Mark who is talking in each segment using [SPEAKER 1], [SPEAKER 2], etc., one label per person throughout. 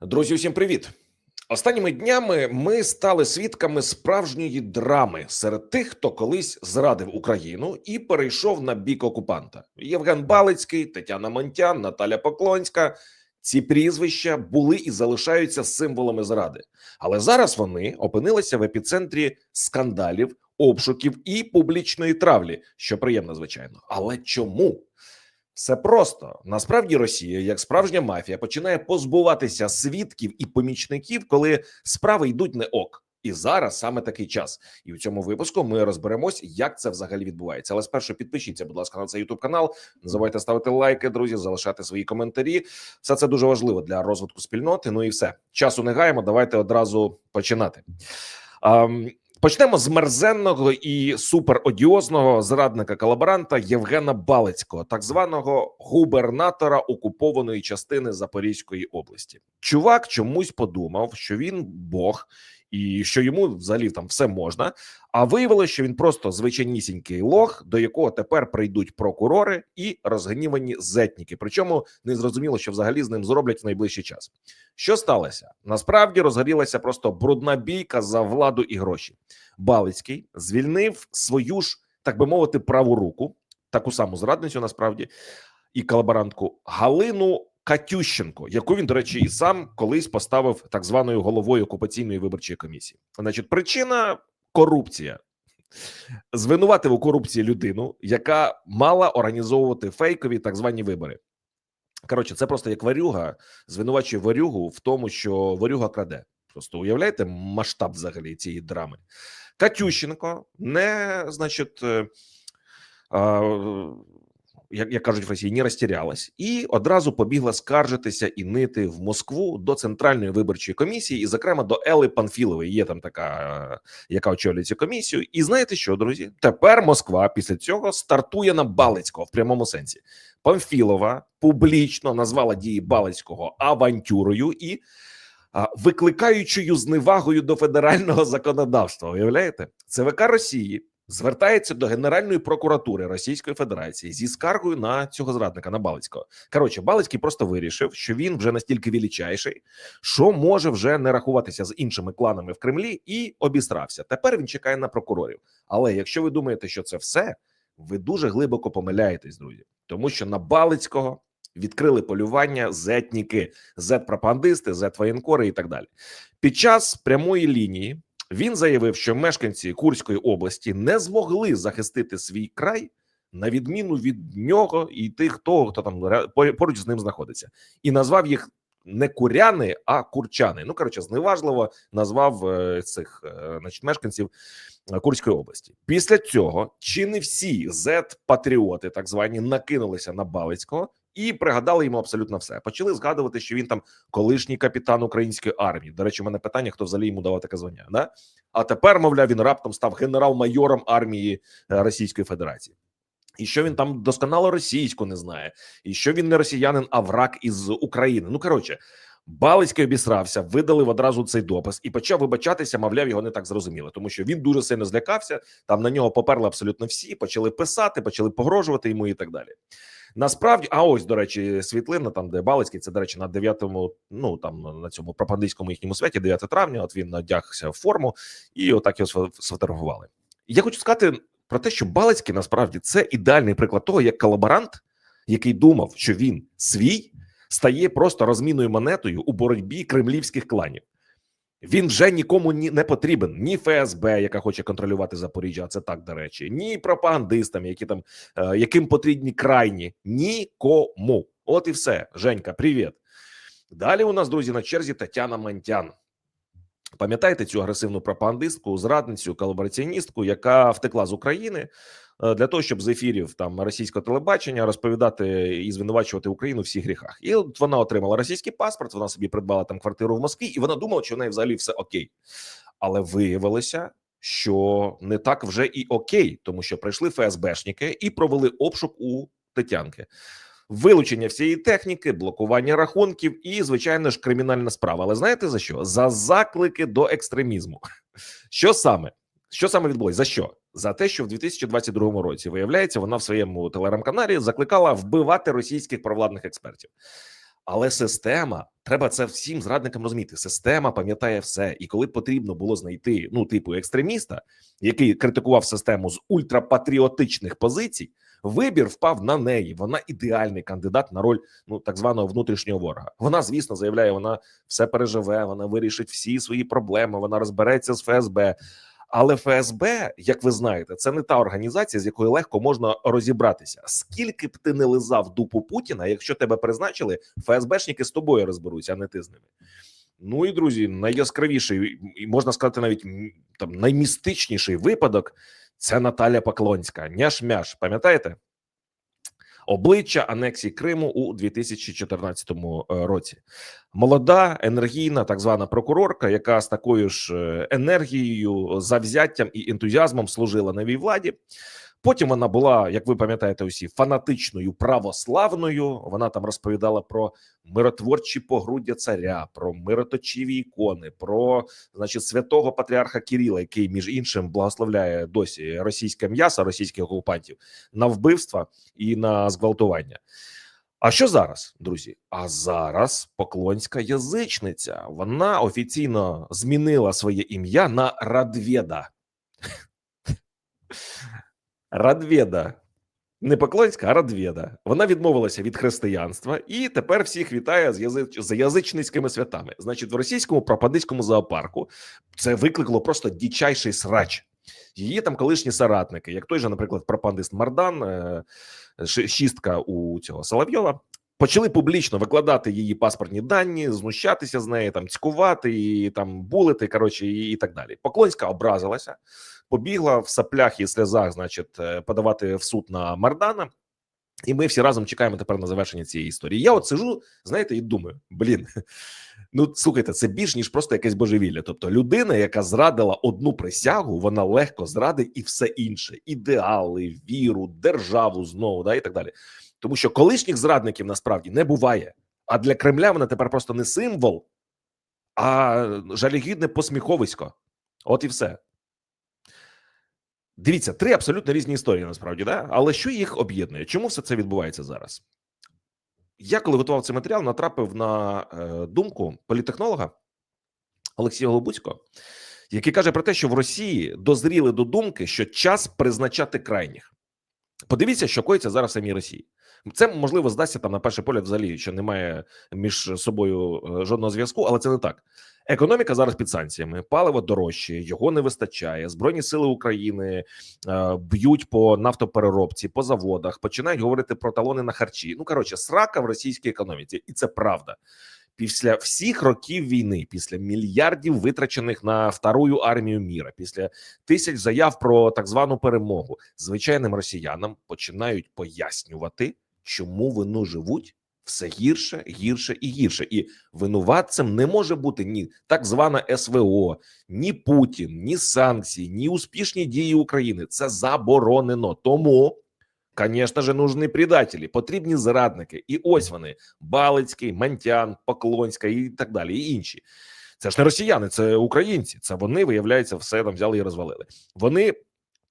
[SPEAKER 1] Друзі, усім привіт! Останніми днями ми стали свідками справжньої драми серед тих, хто колись зрадив Україну і перейшов на бік окупанта. Євген Балицький, Тетяна Монтян, Наталя Поклонська. Ці прізвища були і залишаються символами зради, але зараз вони опинилися в епіцентрі скандалів, обшуків і публічної травлі, що приємно, звичайно. Але чому? Все просто насправді Росія, як справжня мафія, починає позбуватися свідків і помічників, коли справи йдуть не ок. І зараз саме такий час. І в цьому випуску ми розберемось, як це взагалі відбувається. Але спершу підпишіться, будь ласка, на цей youtube канал. Не забувайте ставити лайки, друзі, залишати свої коментарі. Все це дуже важливо для розвитку спільноти. Ну і все часу не гаємо. Давайте одразу починати. Um, Почнемо з мерзенного і суперодіозного зрадника колаборанта Євгена Балицького, так званого губернатора окупованої частини Запорізької області. Чувак чомусь подумав, що він Бог і що йому взагалі там все можна. А виявилося, що він просто звичайнісінький лох, до якого тепер прийдуть прокурори і розгнівані зетніки. Причому не зрозуміло, що взагалі з ним зроблять в найближчий час. Що сталося? Насправді розгорілася просто брудна бійка за владу і гроші. Балицький звільнив свою ж, так би мовити, праву руку, таку саму зрадницю, насправді, і колаборантку Галину Катющенко, яку він, до речі, і сам колись поставив так званою головою окупаційної виборчої комісії. Значить, причина корупція. Звинуватив у корупції людину, яка мала організовувати фейкові так звані вибори. Коротше, це просто як варюга звинувачує варюгу в тому, що варюга краде. Просто уявляєте масштаб взагалі цієї драми. Катющенко не, значить, е, як, як кажуть в Росії, не розтірялась і одразу побігла скаржитися і нити в Москву до центральної виборчої комісії, і, зокрема, до Ели Панфілової. Є там така, яка очолює цю комісію. І знаєте що, друзі? Тепер Москва після цього стартує на Балицького в прямому сенсі. Памфілова публічно назвала дії Балицького авантюрою і. Викликаючою зневагою до федерального законодавства, уявляєте, ЦВК Росії звертається до Генеральної прокуратури Російської Федерації зі скаргою на цього зрадника на Балицького. Коротше, Балицький просто вирішив, що він вже настільки величайший, що може вже не рахуватися з іншими кланами в Кремлі, і обістрався. Тепер він чекає на прокурорів. Але якщо ви думаєте, що це все, ви дуже глибоко помиляєтесь, друзі, тому що на Балицького. Відкрили полювання зетніки, зет-пропагандисти, зет-воєнкори і так далі. Під час прямої лінії він заявив, що мешканці Курської області не змогли захистити свій край на відміну від нього і тих, того, хто там поруч з ним знаходиться, і назвав їх не куряни, а курчани. Ну коротше, зневажливо назвав е, цих е, значить, мешканців е, Курської області. Після цього чи не всі зет-патріоти, так звані, накинулися на Балицького і пригадали йому абсолютно все. Почали згадувати, що він там колишній капітан української армії. До речі, у мене питання: хто взагалі йому давав таке звання? Да? А тепер, мовляв, він раптом став генерал-майором армії Російської Федерації. І що він там досконало російську не знає, і що він не росіянин, а враг із України. Ну коротше, Балицький обісрався, видалив одразу цей допис і почав вибачатися. Мовляв, його не так зрозуміло, тому що він дуже сильно злякався. Там на нього поперли абсолютно всі, почали писати, почали погрожувати йому і так далі. Насправді, а ось до речі, світлина там, де Балицький, це до речі, на 9-му, ну там на цьому пропагандистському їхньому святі, 9 травня. От він надягся в форму і отак його сфотографували. Я хочу сказати про те, що Балицький насправді це ідеальний приклад того, як колаборант, який думав, що він свій, стає просто розмінною монетою у боротьбі кремлівських кланів. Він вже нікому ні не потрібен ні ФСБ, яка хоче контролювати Запоріжжя. а Це так до речі, ні пропагандистам, які там е, яким потрібні крайні, нікому. От і все. Женька, привіт. Далі у нас друзі на черзі Тетяна Мантян. Пам'ятаєте цю агресивну пропагандистку, зрадницю, колабораціоністку, яка втекла з України е, для того, щоб з ефірів там російського телебачення розповідати і звинувачувати Україну в всіх гріхах. І от вона отримала російський паспорт. Вона собі придбала там квартиру в Москві, і вона думала, що в неї взагалі все окей, але виявилося. Що не так вже і окей, тому що прийшли ФСБшники і провели обшук у Тетянки вилучення всієї техніки, блокування рахунків і, звичайно ж, кримінальна справа. Але знаєте за що? За заклики до екстремізму. Що саме? Що саме відбулось? За що? За те, що в 2022 році виявляється, вона в своєму телеграм-каналі закликала вбивати російських провладних експертів. Але система, треба це всім зрадникам розуміти. Система пам'ятає все, і коли потрібно було знайти ну, типу екстреміста, який критикував систему з ультрапатріотичних позицій, вибір впав на неї. Вона ідеальний кандидат на роль ну так званого внутрішнього ворога. Вона, звісно, заявляє, вона все переживе, вона вирішить всі свої проблеми, вона розбереться з ФСБ. Але ФСБ, як ви знаєте, це не та організація, з якою легко можна розібратися. Скільки б ти не лизав дупу Путіна, якщо тебе призначили, ФСБшники з тобою розберуться, а не ти з ними. Ну і друзі, найяскравіший і можна сказати, навіть там наймістичніший випадок це Наталя Поклонська. Няш-мяш, пам'ятаєте? Обличчя анексії Криму у 2014 році. Молода, енергійна, так звана прокурорка, яка з такою ж е, енергією, завзяттям і ентузіазмом служила новій владі. Потім вона була, як ви пам'ятаєте, усі фанатичною православною. Вона там розповідала про миротворчі погруддя царя, про мироточиві ікони, про значить святого патріарха Кирила, який між іншим благословляє досі російське м'ясо російських окупантів на вбивства і на зґвалтування. А що зараз, друзі? А зараз поклонська язичниця. Вона офіційно змінила своє ім'я на Радведа. Радведа. Не Поклонська, а Радведа. Вона відмовилася від християнства і тепер всіх вітає з, язич... з язичницькими святами. Значить, в російському пропадиському зоопарку це викликало просто дичайший срач. Її там колишні соратники, як той же, наприклад, пропагандист Мардан, е, шістка у цього Соловйова, почали публічно викладати її паспортні дані, знущатися з неї, там цькувати і там булити. Коротше, і, і так далі. Поклонська образилася, побігла в саплях і сльозах, значить, е, подавати в суд на Мардана. І ми всі разом чекаємо тепер на завершення цієї історії. Я от сижу, знаєте, і думаю: блін, ну слухайте, це більш ніж просто якесь божевілля. Тобто, людина, яка зрадила одну присягу, вона легко зрадить і все інше: ідеали, віру, державу знову, да і так далі. Тому що колишніх зрадників насправді не буває. А для Кремля вона тепер просто не символ, а жалігідне посміховисько. От і все. Дивіться, три абсолютно різні історії насправді, да? але що їх об'єднує? Чому все це відбувається зараз? Я, коли готував цей матеріал, натрапив на е, думку політехнолога Олексія Голобуцького, який каже про те, що в Росії дозріли до думки, що час призначати крайніх. Подивіться, що коїться зараз в самій Росії. Це можливо здасться там на перший погляд, взагалі, що немає між собою е, жодного зв'язку, але це не так. Економіка зараз під санкціями, паливо дорожче, його не вистачає. Збройні сили України е, б'ють по нафтопереробці, по заводах, починають говорити про талони на харчі. Ну коротше, срака в російській економіці, і це правда. Після всіх років війни, після мільярдів витрачених на вторую армію міра, після тисяч заяв про так звану перемогу, звичайним росіянам починають пояснювати, чому вони живуть все гірше, гірше і гірше. І винуватцем не може бути ні так звана СВО, ні Путін, ні санкції, ні успішні дії України. Це заборонено. Тому, звісно ж, нужні предателі, потрібні зрадники. І ось вони: Балицький, Мантян, Поклонська і так далі. І інші. Це ж не росіяни, це українці. Це вони, виявляється, все там взяли і розвалили. Вони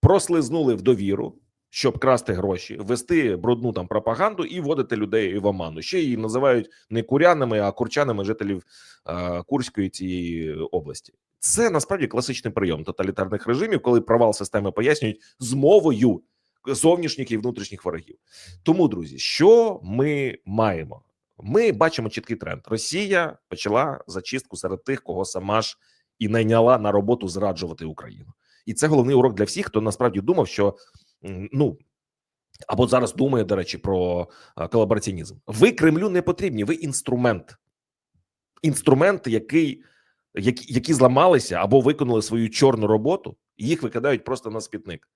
[SPEAKER 1] прослизнули в довіру, щоб красти гроші, вести брудну там пропаганду і вводити людей в оману. Ще її називають не курянами, а курчанами жителів е, Курської цієї області. Це насправді класичний прийом тоталітарних режимів, коли провал системи пояснюють змовою зовнішніх і внутрішніх ворогів. Тому, друзі, що ми маємо? Ми бачимо чіткий тренд. Росія почала зачистку серед тих, кого сама ж і найняла на роботу зраджувати Україну, і це головний урок для всіх, хто насправді думав, що ну. Або зараз думає, до речі, про колабораціонізм. Ви Кремлю не потрібні, ви інструмент, інструмент, який які, які зламалися або виконали свою чорну роботу, і їх викидають просто на спітник.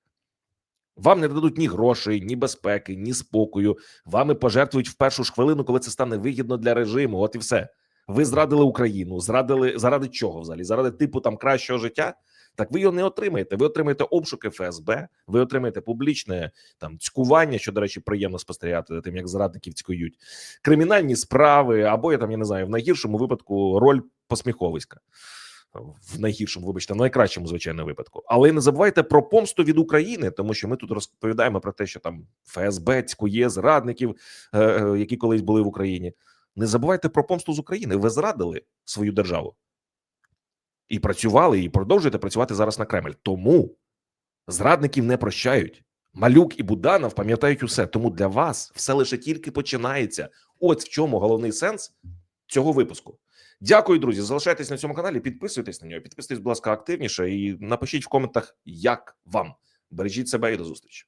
[SPEAKER 1] Вам не дадуть ні грошей, ні безпеки, ні спокою. Вами пожертвують в першу ж хвилину, коли це стане вигідно для режиму. От і все. Ви зрадили Україну, зрадили заради чого взагалі? Заради типу там кращого життя. Так ви його не отримаєте. Ви отримаєте обшуки ФСБ, ви отримаєте публічне там цькування, що, до речі, приємно спостерігати за тим, як зрадників цькують, кримінальні справи, або я там я не знаю, в найгіршому випадку роль посміховиська. В найгіршому, вибачте, в найкращому звичайно випадку. Але не забувайте про помсту від України, тому що ми тут розповідаємо про те, що там ФСБ цькує зрадників, е, е, які колись були в Україні. Не забувайте про помсту з України. Ви зрадили свою державу і працювали, і продовжуєте працювати зараз на Кремль. Тому зрадників не прощають. Малюк і Буданов пам'ятають усе. Тому для вас все лише тільки починається. От в чому головний сенс цього випуску. Дякую, друзі. Залишайтесь на цьому каналі, підписуйтесь на нього, підписуйтесь, будь ласка, активніше і напишіть в коментах, як вам. Бережіть себе і до зустрічі.